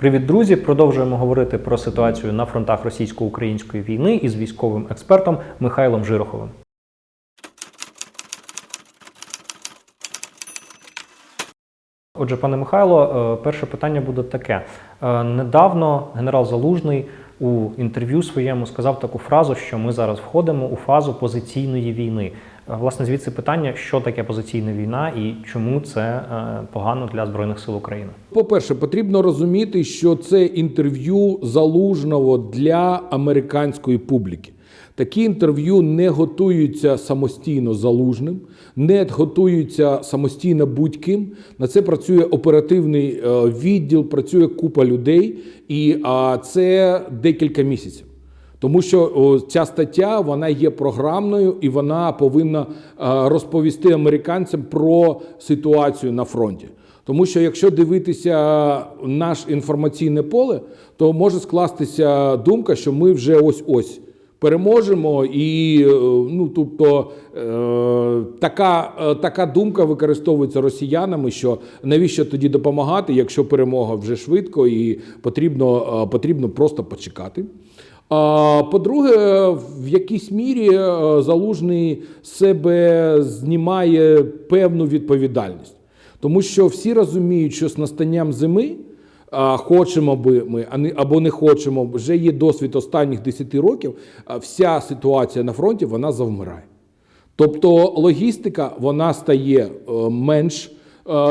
Привіт, друзі! Продовжуємо говорити про ситуацію на фронтах російсько-української війни із військовим експертом Михайлом Жироховим. Отже, пане Михайло, е, перше питання буде таке. Е, Недавно генерал Залужний у інтерв'ю своєму сказав таку фразу, що ми зараз входимо у фазу позиційної війни. Е, Власне, звідси питання, що таке позиційна війна і чому це е, погано для Збройних сил України. По-перше, потрібно розуміти, що це інтерв'ю залужного для американської публіки. Такі інтерв'ю не готуються самостійно залужним, не готуються самостійно будь-ким. На це працює оперативний е, відділ, працює купа людей, і це декілька місяців. Тому що о, ця стаття вона є програмною і вона повинна е, розповісти американцям про ситуацію на фронті. Тому що якщо дивитися наше інформаційне поле, то може скластися думка, що ми вже ось ось переможемо, і е, ну тобто е, така, е, така думка використовується росіянами, що навіщо тоді допомагати, якщо перемога вже швидко і потрібно, е, потрібно просто почекати. По-друге, в якійсь мірі е, залужний себе знімає певну відповідальність, тому що всі розуміють, що з настанням зими. Хочемо би ми або не хочемо, вже є досвід останніх 10 років. Вся ситуація на фронті вона завмирає. Тобто логістика вона стає е, менш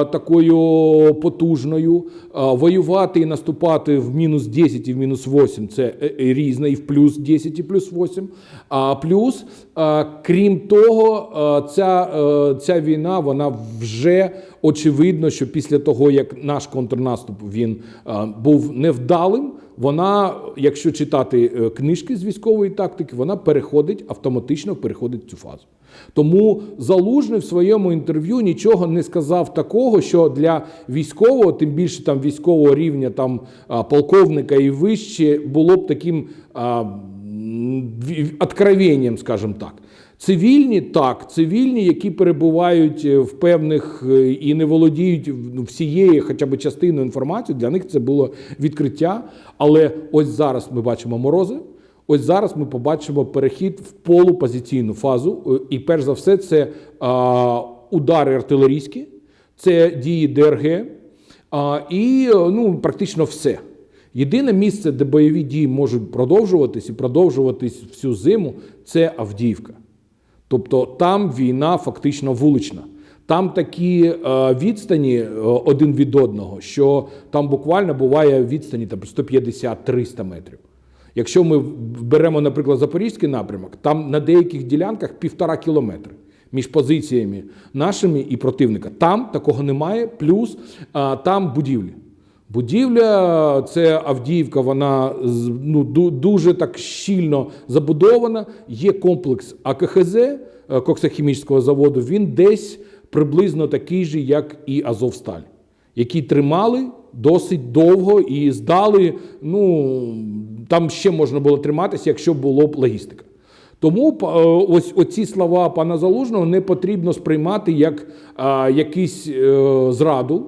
такою потужною. Е, Воювати і наступати в мінус 10 і в мінус 8 це е, е, різне, і в плюс 10 і плюс 8. А плюс, е, крім того, е, ця, е, ця війна вона вже очевидно, що після того, як наш контрнаступ він е, був невдалим, вона, якщо читати е, книжки з військової тактики, вона переходить автоматично переходить цю фазу. Тому залужний в своєму інтерв'ю нічого не сказав такого, що для військового, тим більше там військового рівня, там полковника і вище, було б таким откровенням, скажімо так. Цивільні так, цивільні, які перебувають е, в певних е, і не володіють ну, всією, хоча б частиною інформації, для них це було відкриття. Але ось зараз ми бачимо морози. Ось зараз ми побачимо перехід в полупозиційну фазу. Е, І перш за все, це а, удари артилерійські, це дії ДРГ а, і ну, практично все. Єдине місце, де бойові дії можуть продовжуватись і продовжуватись всю зиму, це Авдіївка. Тобто там війна фактично вулична. Там такі е, відстані е, один від одного, що там буквально буває відстані там, 150-300 метрів. Якщо ми беремо, наприклад, запорізький напрямок, там на деяких ділянках півтора кілометри між позиціями нашими і противника. Там такого немає, плюс а, там будівлі. Будівля, це Авдіївка, вона ну, дуже так щільно забудована. Є комплекс АКХЗ, е, коксохімічного заводу, він десь приблизно такий же, як і Азовсталь, які тримали досить довго і здали. Ну, там ще можна було триматися, якщо було б логістика. Тому е, ось оці слова пана Залужного не потрібно сприймати як а, якийсь е, зраду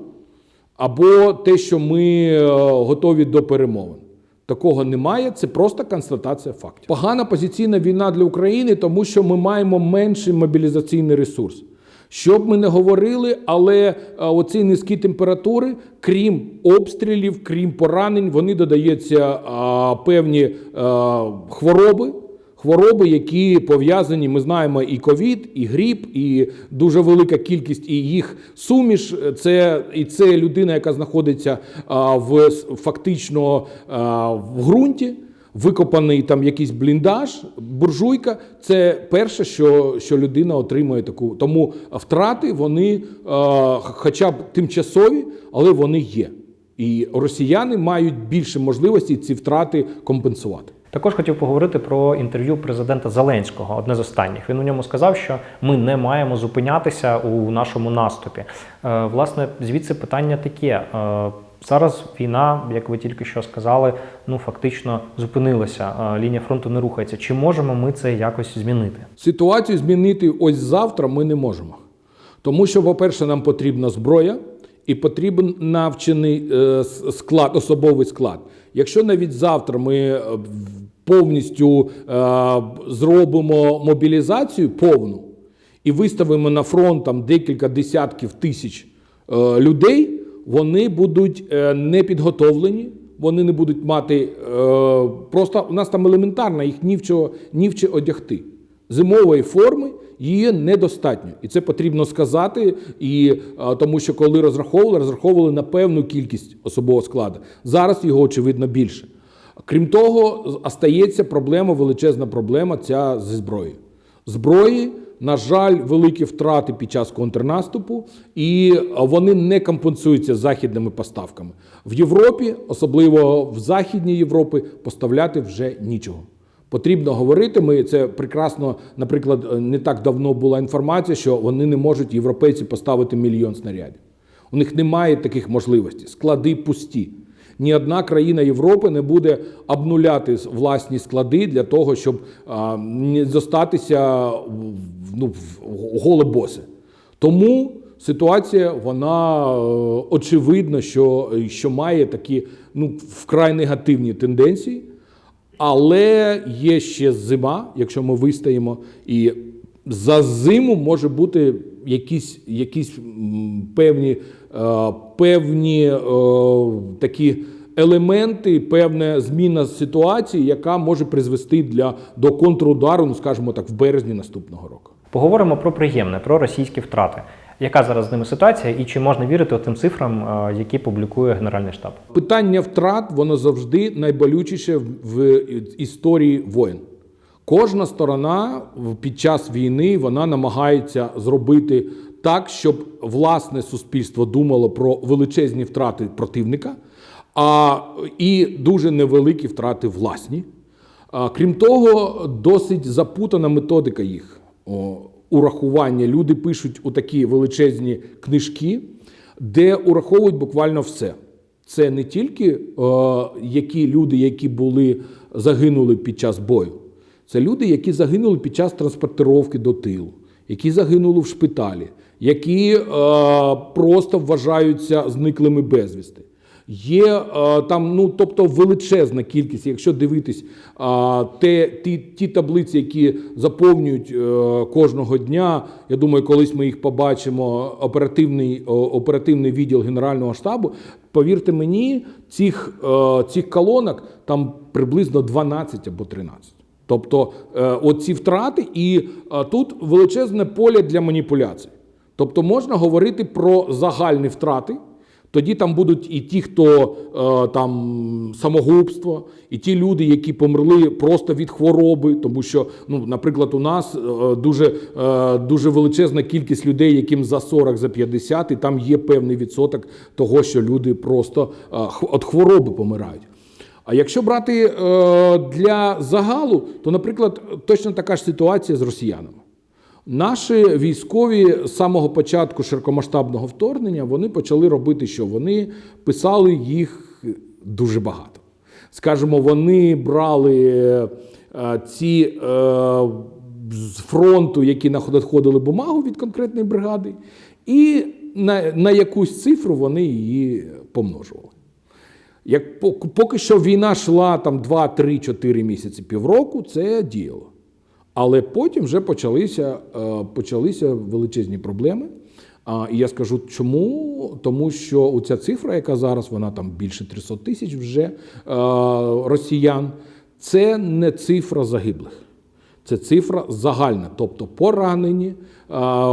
або те, що ми е, готові до перемовин. Такого немає, це просто констатація фактів. Погана позиційна війна для України, тому що ми маємо менший мобілізаційний ресурс. Що б ми не говорили, але е, оці низькі температури, крім обстрілів, крім поранень, вони додаються певні е, хвороби. Хвороби, які пов'язані, ми знаємо, і ковід, і гріп, і дуже велика кількість і їх суміш. Це і це людина, яка знаходиться а, в фактично а, в ґрунті, викопаний там якийсь бліндаж, буржуйка. Це перше, що, що людина отримує таку. Тому втрати вони, а, хоча б тимчасові, але вони є. І росіяни мають більше можливості ці втрати компенсувати. Також хотів поговорити про інтерв'ю президента Зеленського, одне з останніх. Він у ньому сказав, що ми не маємо зупинятися у нашому наступі. Е, Власне, звідси питання таке. Е, Зараз війна, як ви тільки що сказали, ну фактично зупинилася. Е, Лінія фронту не рухається. Чи можемо ми це якось змінити? Ситуацію змінити ось завтра ми не можемо. Тому що, по-перше, нам потрібна зброя, і потрібен навчений е, склад, особовий склад. Якщо навіть завтра ми е, повністю е, зробимо мобілізацію повну і виставимо на фронт там декілька десятків тисяч людей, вони будуть не підготовлені, вони не будуть мати просто у нас там елементарно їх ні в чого ні в що одягти. Зимової форми її недостатньо, і це потрібно сказати. І тому, що коли розраховували, розраховували на певну кількість особового складу. Зараз його очевидно більше. Крім того, остається проблема, величезна проблема ця зі зброєю. Зброї, на жаль, великі втрати під час контрнаступу, і вони не компенсуються західними поставками. В Європі, особливо в Західній Європі, поставляти вже нічого. Потрібно говорити. Ми це прекрасно, наприклад, не так давно була інформація, що вони не можуть європейці поставити мільйон снарядів. У них немає таких можливостей. Склади пусті. Ні одна країна Європи не буде обнуляти власні склади для того, щоб а, не зостатися ну, в голебосе. Тому ситуація, вона е, очевидно, що, що має такі ну, вкрай негативні тенденції. Але є ще зима, якщо ми вистоїмо, і за зиму може бути якісь, якісь певні, е, певні е, такі елементи, певна зміна ситуації, яка може призвести для, до контрудару, ну скажімо так, в березні наступного року. Поговоримо про приємне, про російські втрати. Яка зараз з ними ситуація, і чи можна вірити тим цифрам, е, які публікує Генеральний штаб? Питання втрат воно завжди найболючіше в- історії воєн. Кожна сторона під час війни вона намагається зробити так, щоб власне суспільство думало про величезні втрати противника, а і дуже невеликі втрати власні. Крім того, досить запутана методика їх урахування. Люди пишуть у такі величезні книжки, де ураховують буквально все. Це не тільки е, які люди, які були загинули під час бою, це люди, які загинули під час транспортировки до тилу, які загинули в шпиталі, які е, просто вважаються зниклими безвісти. Є е, там, ну тобто величезна кількість, якщо дивитись е, те, ті, ті таблиці, які заповнюють е, кожного дня. Я думаю, колись ми їх побачимо. Оперативний, оперативний відділ Генерального штабу. Повірте мені, цих, цих колонок там приблизно 12 або 13. Тобто оці втрати, і тут величезне поле для маніпуляцій. Тобто можна говорити про загальні втрати. Тоді там будуть і ті, хто е, там самогубство, і ті люди, які померли просто від хвороби, тому що, ну, наприклад, у нас е, дуже, е, дуже величезна кількість людей, яким за 40, за 50, і там є певний відсоток того, що люди просто від хвороби помирають. А якщо брати для загалу, то, наприклад, точно така ж ситуація з росіянами. Наші військові з самого початку широкомасштабного вторгнення вони почали робити, що вони писали їх дуже багато. Скажімо, вони брали е, ці е, з фронту, які надходили бумагу від конкретної бригади, і на, на якусь цифру вони її помножували. Як пок- поки що війна йшла там 2, 3, 4 місяці, півроку, це діяло. Але потім вже почалися, е, почалися величезні проблеми. І я скажу чому? Тому що ця цифра, яка зараз, вона там більше 300 тисяч вже е, росіян, це не цифра загиблих. Це цифра загальна, тобто поранені, е,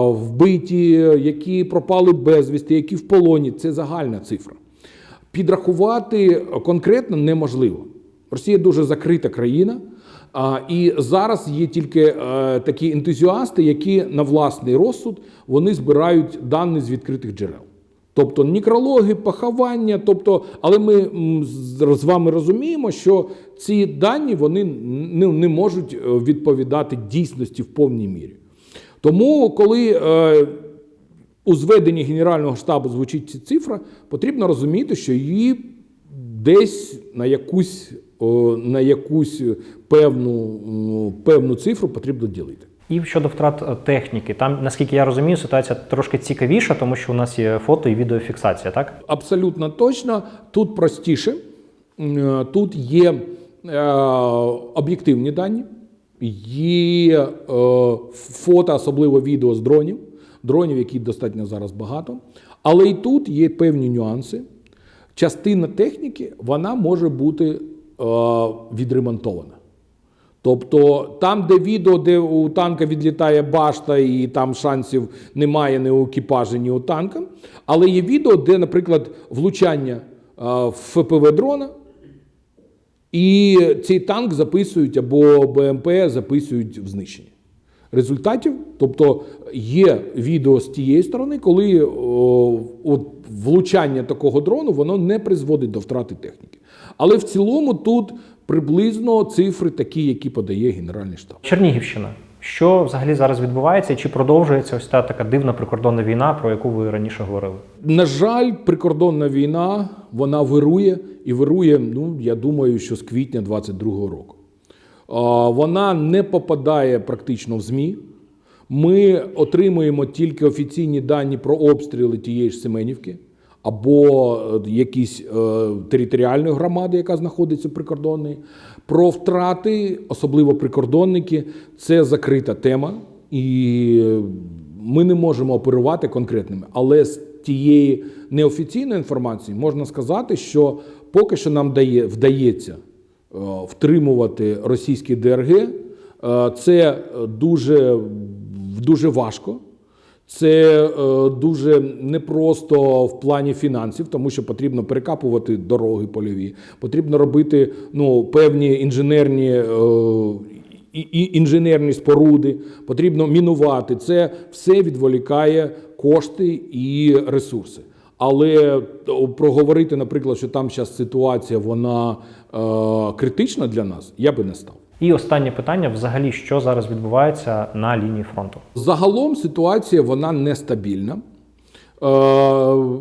вбиті, які пропали безвісти, які в полоні. Це загальна цифра. Підрахувати конкретно неможливо. Росія дуже закрита країна. І зараз є тільки е, такі ентузіасти, які на власний розсуд вони збирають дані з відкритих джерел. Тобто некрологи, поховання, тобто, але ми з вами розуміємо, що ці дані вони не, не можуть е, відповідати дійсності в повній мірі. Тому, коли е, у зведенні Генерального штабу звучить ця цифра, потрібно розуміти, що її десь на якусь, на якусь певну, певну цифру потрібно ділити. І щодо втрат е, техніки, там, наскільки я розумію, ситуація трошки цікавіша, тому що у нас є фото і відеофіксація, так? Абсолютно точно. Тут простіше. Е, Тут є е, об'єктивні дані, є е, фото, особливо відео з дронів, дронів, які достатньо зараз багато. Але і тут є певні нюанси. Частина техніки вона може бути відремонтована. Тобто там, де відео, де у танка відлітає башта, і там шансів немає ні у екіпажі, ні у танка. Але є відео, де, наприклад, влучання е, в ФПВ дрона, і цей танк записують або БМП записують в знищенні. Результатів, тобто є відео з тієї сторони, коли о, от влучання такого дрону воно не призводить до втрати техніки. Але в цілому тут приблизно цифри такі, які подає Генеральний штаб. Чернігівщина. Що взагалі зараз відбувається? І Чи продовжується ось та така дивна прикордонна війна, про яку ви раніше говорили? На жаль, прикордонна війна вона вирує і вирує. Ну я думаю, що з квітня 22-го року. Вона не попадає практично в ЗМІ. Ми отримуємо тільки офіційні дані про обстріли тієї ж Семенівки або е, якісь е, територіальної громади, яка знаходиться прикордонної. Про втрати, особливо прикордонники, це закрита тема, і ми не можемо оперувати конкретними. Але з тієї неофіційної інформації можна сказати, що поки що нам дає, вдається е, втримувати російський ДРГ. Е, Це дуже, дуже важко. Це е, дуже непросто в плані фінансів, тому що потрібно перекапувати дороги польові, потрібно робити ну, певні інженерні, е, інженерні споруди, потрібно мінувати. Це все відволікає кошти і ресурси. Але проговорити, наприклад, що там зараз ситуація вона е, критична для нас, я би не став. І останнє питання: взагалі, що зараз відбувається на лінії фронту? Загалом ситуація вона нестабільна. Е,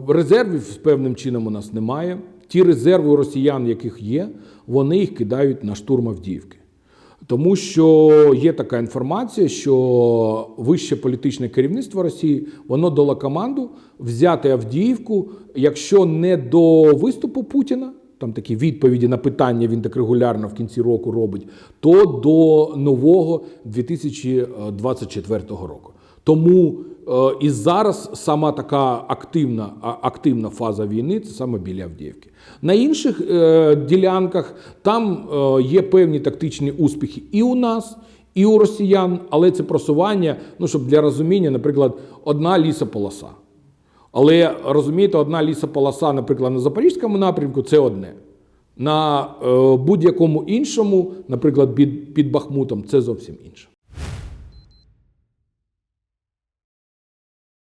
резервів з певним чином у нас немає. Ті резерви у росіян, яких є, вони їх кидають на штурм Авдіївки. Тому що є така інформація, що вище політичне керівництво Росії воно дало команду взяти Авдіївку, якщо не до виступу Путіна, там такі відповіді на питання він так регулярно в кінці року робить, то до нового 2024 року. Тому е, і зараз сама така активна, активна фаза війни це саме біля Авдіївки. На інших е, ділянках там е, є певні тактичні успіхи і у нас, і у росіян, але це просування, ну щоб для розуміння, наприклад, одна лісополоса. Але розумієте, одна лісополоса, наприклад, на запорізькому напрямку це одне. На е, будь-якому іншому, наприклад, під, під Бахмутом, це зовсім інше.